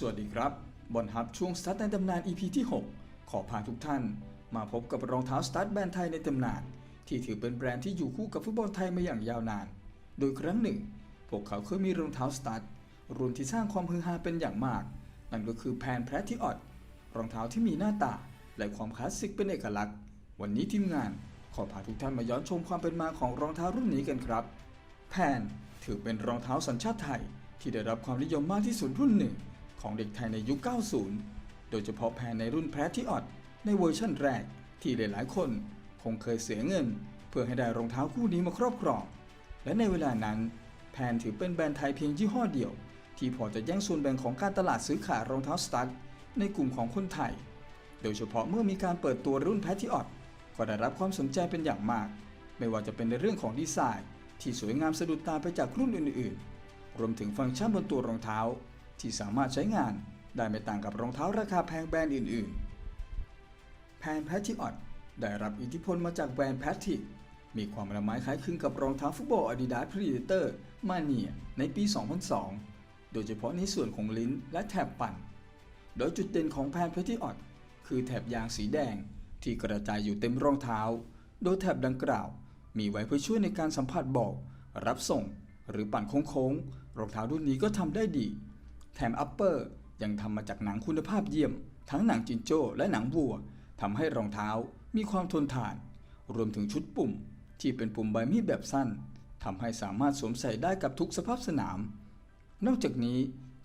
สวัสดีครับบอลฮับช่วงสตาร์ทในตำนาน EP ที่ 6 ขอพาทุกท่าน มาพบกับรองเท้าสตาร์ทแบรนด์ไทยในตำนาน ที่ถือเป็นแบรนด์ที่อยู่คู่กับฟุตบอลไทยมาอย่างยาวนาน โดยครั้งหนึ่ง พวกเขาเคยมีรองเท้าสตาร์ทรุ่นที่สร้างความฮือฮาเป็นอย่างมาก นั่นก็คือแพนแพรทิออดรองเท้าที่มีหน้าตา และความคลาสสิกเป็นเอกลักษณ์ วันนี้ทีมงาน ขอพาทุกท่านมาย้อนชมความเป็นมาของรองเท้ารุ่นนี้กันครับ แพนถือเป็นรองเท้าสัญชาติไทย ที่ได้รับความนิยมมากที่สุดรุ่นหนึ่ง ของเด็กไทยในยุค 90 โดยเฉพาะแพนในรุ่นแพรทิออดในเวอร์ชั่นแรกที่หลายๆ คนคงเคยเสียเงิน เพื่อให้ได้รองเท้าคู่นี้มาครอบครอง และในเวลานั้นแพนถือเป็นแบรนด์ไทยเพียงยี่ห้อเดียว ที่พอจะแย่งส่วนแบ่งของการตลาดซื้อขายรองเท้าสตั๊ดในกลุ่มของคนไทย โดยเฉพาะเมื่อมีการเปิดตัวรุ่นแพทที่ออดก็ได้รับความสนใจเป็นอย่างมาก ไม่ว่าจะเป็นในเรื่องของดีไซน์ ที่สวยงามสะดุดตาไปจากรุ่นอื่น ๆ รวมถึงฟังก์ชันบนตัวรองเท้า ที่สามารถใช้งานได้ไม่ต่างกับรองเท้าราคาแพงแบรนด์อื่น ๆ แพนแพทที่ออดได้รับอิทธิพลมาจากแบรนด์แพทติกมีความละไม้คล้ายคลึงกับรองเท้าฟุตบอล Adidas Predator Mania ในปี 2002 โดยเฉพาะในส่วนของลิ้นและแถบปั่น โดยจุดเด่นของแพนเพทิออดคือแถบยางสีแดงที่กระจายอยู่เต็มรองเท้า โดยแถบดังกล่าว มีไว้เพื่อช่วยในการสัมผัสบอก รับส่ง หรือปั่นโค้งๆ รองเท้ารุ่นนี้ก็ทำได้ดี แถมอัปเปอร์ยังทำมาจากหนังคุณภาพเยี่ยม ทั้งหนังจิงโจ้และหนังวัวทำให้รองเท้ามีความทนทาน รวมถึงชุดปุ่มที่เป็นปุ่มใบมีดแบบสั้นทำให้สามารถสวมใส่ได้กับทุกสภาพสนาม นอกจากนี้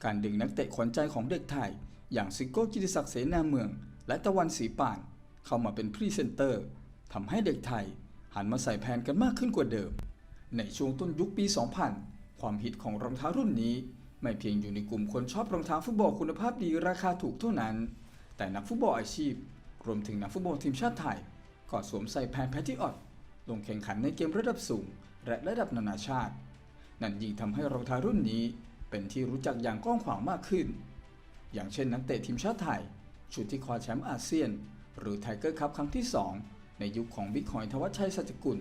การดึงนักเตะขวัญใจของเด็กไทย อย่างซิโก้กิติศักดิ์เสนาเมือง และตะวันศรีป่าน เข้ามาเป็นพรีเซนเตอร์ทำให้เด็กไทย หันมาใส่แพนกันมากขึ้นกว่าเดิม ในช่วงต้นยุคปี 2000 ความฮิตของรองเท้ารุ่นนี้ ไม่เพียงอยู่ในกลุ่มคนชอบรองเท้าฟุตบอลคุณภาพดีราคาถูกเท่านั้น แต่นักฟุตบอลอาชีพ รวมถึงนักฟุตบอลทีมชาติไทยก็สวมใส่แพนแพทิออดลงแข่งขันในเกมระดับสูง และระดับนานาชาติ นั่นยิ่งทำให้รองเท้ารุ่นนี้เป็นที่รู้จักอย่างกว้างขวางมากขึ้น อย่างเช่นนักเตะทีมชาติไทย ชุดที่คว้าแชมป์อาเซียน หรือไทเกอร์คัพครั้งที่ 2 ในยุคของบิ๊กคอยทวัชชัยสัจกุล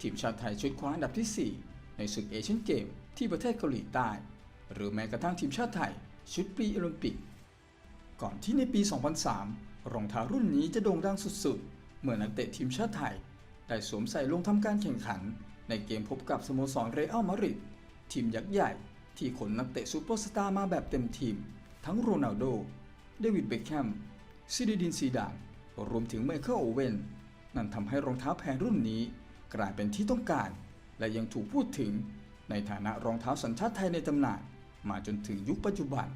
ทีมชาติไทยชุดคว้าอันดับที่ 4 ในศึกเอเชียนเกมที่ประเทศเกาหลีใต้ หรือแม้กระทั่งทีมชาติไทย ชุดปรีโอลิมปิก ก่อนที่ในปี 2003 รองเท้ารุ่นนี้จะโด่งดังสุดๆ เมื่อนักเตะทีมชาติไทย ได้สวมใส่ลงทำการแข่งขัน ในเกมพบกับสโมสรเรอัลมาดริดทีมยักษ์ใหญ่ที่ขนนักเตะซูเปอร์สตาร์มาแบบเต็มทีม ทั้งโรนัลโด เดวิดเบคแฮมซิดิดินซีดานรวมถึงไมเคิลโอเวนนั่นทำให้รองเท้าแพงรุ่นนี้ กลายเป็นที่ต้องการ และยังถูกพูดถึงในฐานะรองเท้าสัญชาติไทยในตำนาน มาจนถึงยุคปัจจุบัน